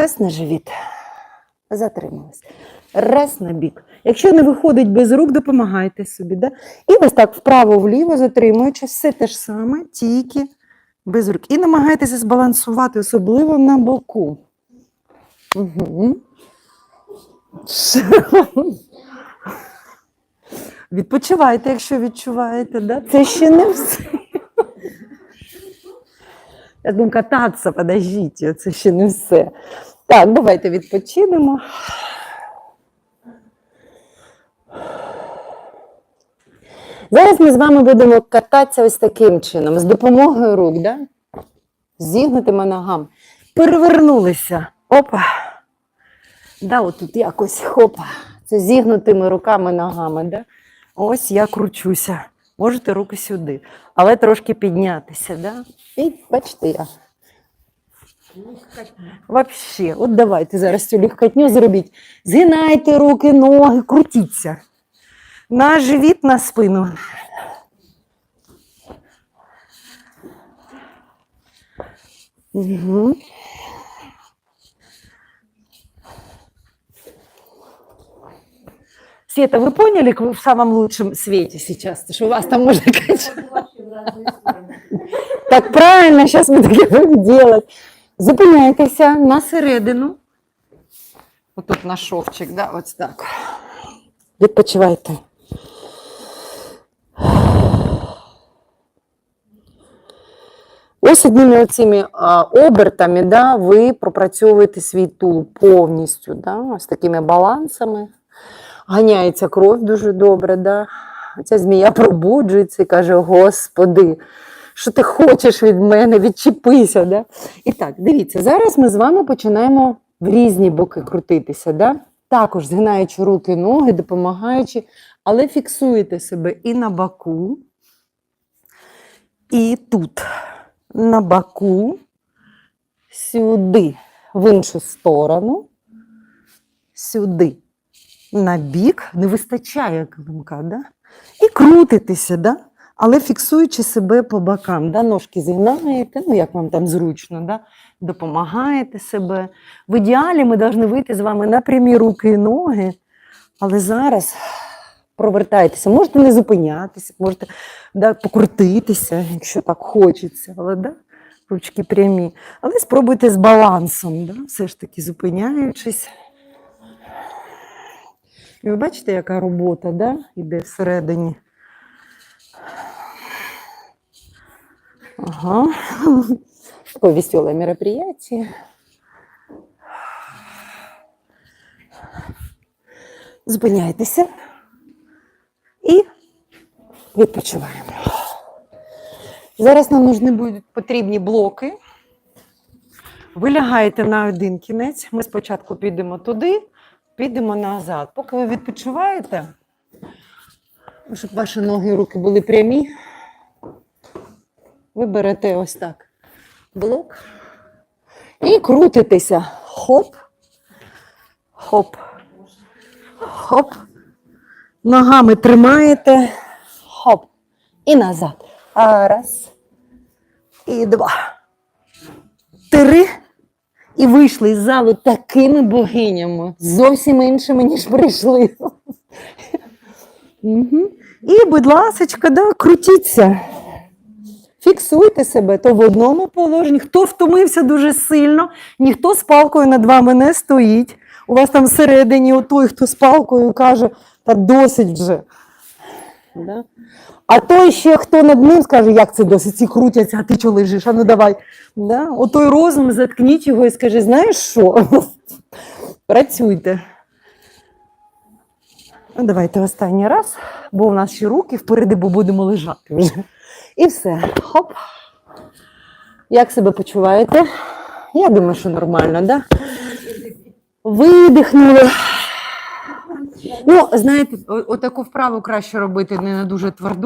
Прес на живіт. Затримались. Раз на бік. Якщо не виходить без рук, допомагайте собі. Да? І ось так вправо-вліво, затримуючи, все те ж саме, тільки без рук. І намагайтеся збалансувати, особливо на боку. Угу. Відпочивайте, якщо відчуваєте, да? Це ще не все. Я думаю, кататися, подождіть, це ще не все. Так, давайте відпочинемо. Зараз ми з вами будемо кататися ось таким чином, з допомогою рук, да? зігнутими ногами. Перевернулися. Опа. Да, отут якось хопа. Це зігнутими руками ногами. Да? Ось я кручуся. Можете руки сюди, але трошки піднятися. Да? І бачите, я. Вообще, от давайте зараз цю легкотню зробіть. Згинайте руки, ноги, крутіться. На живіт, на спину. Угу. Света, вы поняли, как вы в самом лучшем свете сейчас, что у вас там можно качать? Так правильно, зараз ми таке будемо делать. Зупиняйтеся на середину. Отут на шовчик, да, ось так. Відпочивайте. Ось одними цими обертами да, ви пропрацьовуєте свій тул повністю. Да, ось такими балансами. Ганяється кров дуже добре. Да. Ця змія пробуджується і каже: Господи, що ти хочеш від мене, відчепися. Да? І так, дивіться, зараз ми з вами починаємо в різні боки крутитися. Да? Також згинаючи руки, ноги, допомагаючи, але фіксуєте себе і на боку, і тут. На боку, сюди, в іншу сторону, сюди, на бік, не вистачає килимка, да? і крутитеся, да? Але фіксуючи себе по бокам. Да? Ножки зігнаєте, ну як вам там зручно, да? допомагаєте себе. В ідеалі ми повинні вийти з вами на прямі руки і ноги, але зараз провертайтеся, можете не зупинятися, можете да, покрутитися, якщо так хочеться, але да, ручки прямі. Але спробуйте з балансом, да, все ж таки зупиняючись. І ви бачите, яка робота да, йде всередині. Ага. Такое веселое мероприятие. Зупиняйтеся і відпочиваємо. Зараз нам нужні будуть потрібні блоки. Ви лягаєте на один кінець. Ми спочатку підемо туди, підемо назад. Поки ви відпочиваєте, щоб ваші ноги і руки були прямі, ви берете ось так блок і крутитеся. Хоп, хоп, хоп. Ногами тримаєте. Хоп. І назад. Раз. І два. Три. І вийшли із залу такими богинями, зовсім іншими, ніж прийшли. І, будь ласка, да, крутіться. Фіксуйте себе то в одному положенні. Хто втомився дуже сильно, ніхто з палкою над вами не стоїть. У вас там всередині той, хто з палкою каже, та досить вже. Да? А той ще, хто над ним скаже, як це досить, ці крутяться, а ти чого лежиш? А ну давай. Да? Отой розум, заткніть його і скажи, знаєш що? Працюйте. Ну, давайте останній раз, бо у нас ще руки впереди, бо будемо лежати вже. І все. Хоп. Як себе почуваєте? Я думаю, що нормально, да? Видихнули. Ну, знаєте, отаку вправу краще робити не на дуже тверду.